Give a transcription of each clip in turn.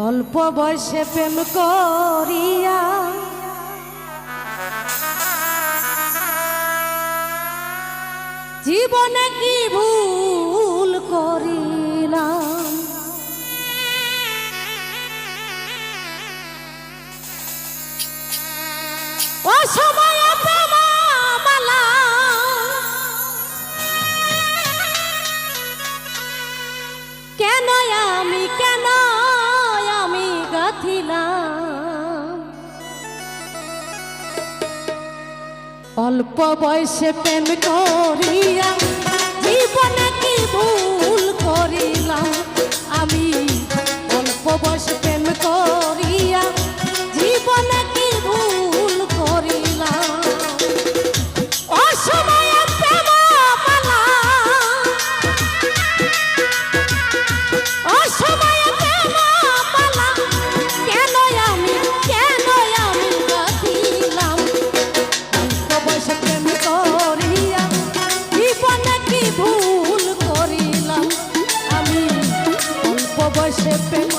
অল্প বয়সে প্রেম করিয়া জীবনে কি ভুল কর অল্প বয়সে প্রেম করিয়া জীবনে কি ভুল করিলাম? আমি সে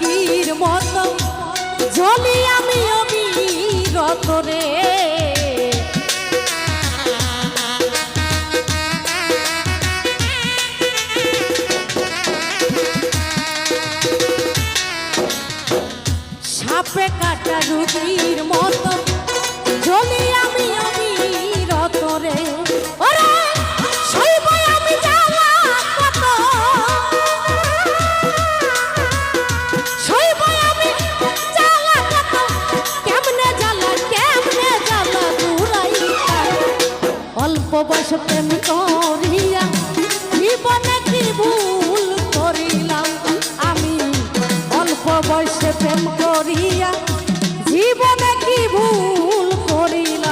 ডুবির মতো। জলি আমি অবিরত রে করিয়া জীবনে ভুল করিলাম? আমি অল্প বয়সে প্রেম করিয়া জীবনে কি ভুল করিলাম?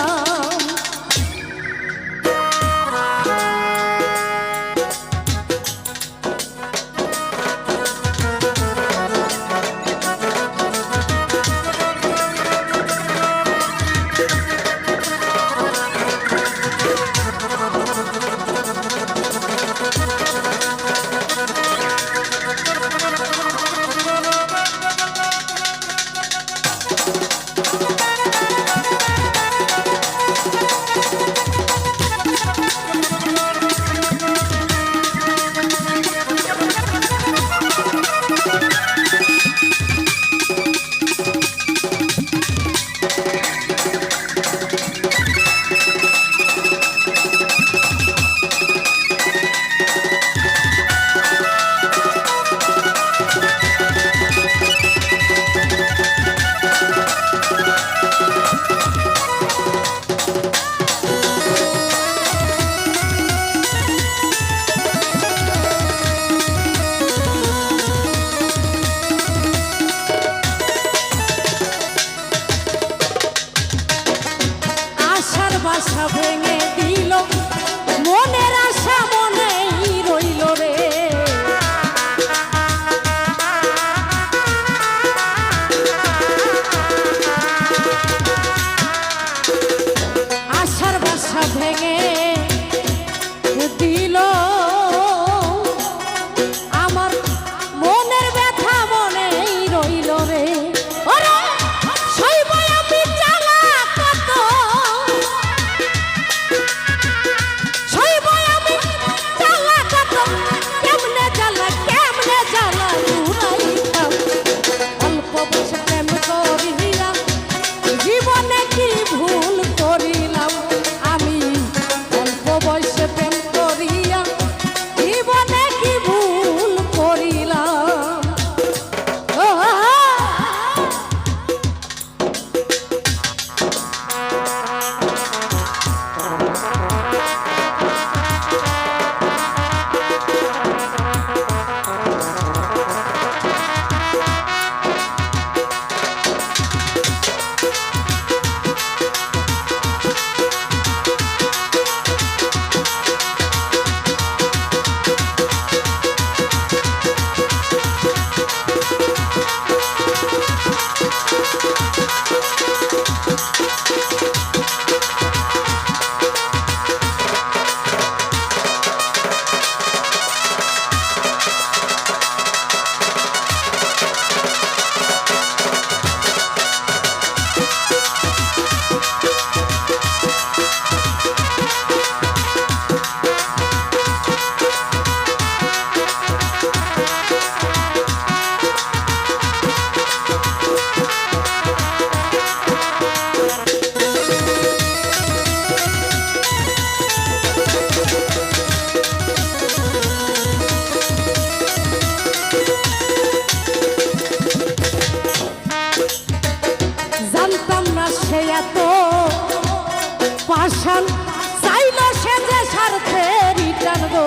চাইলো সে যে স্বার্থে রিটার্ন গো।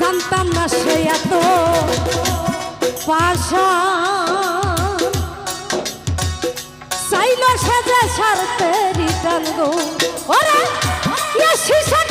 জানতাম না সে এত পাশা চাইলো সে যে স্বার্থে রিটার্ন গো। ওরা শিশা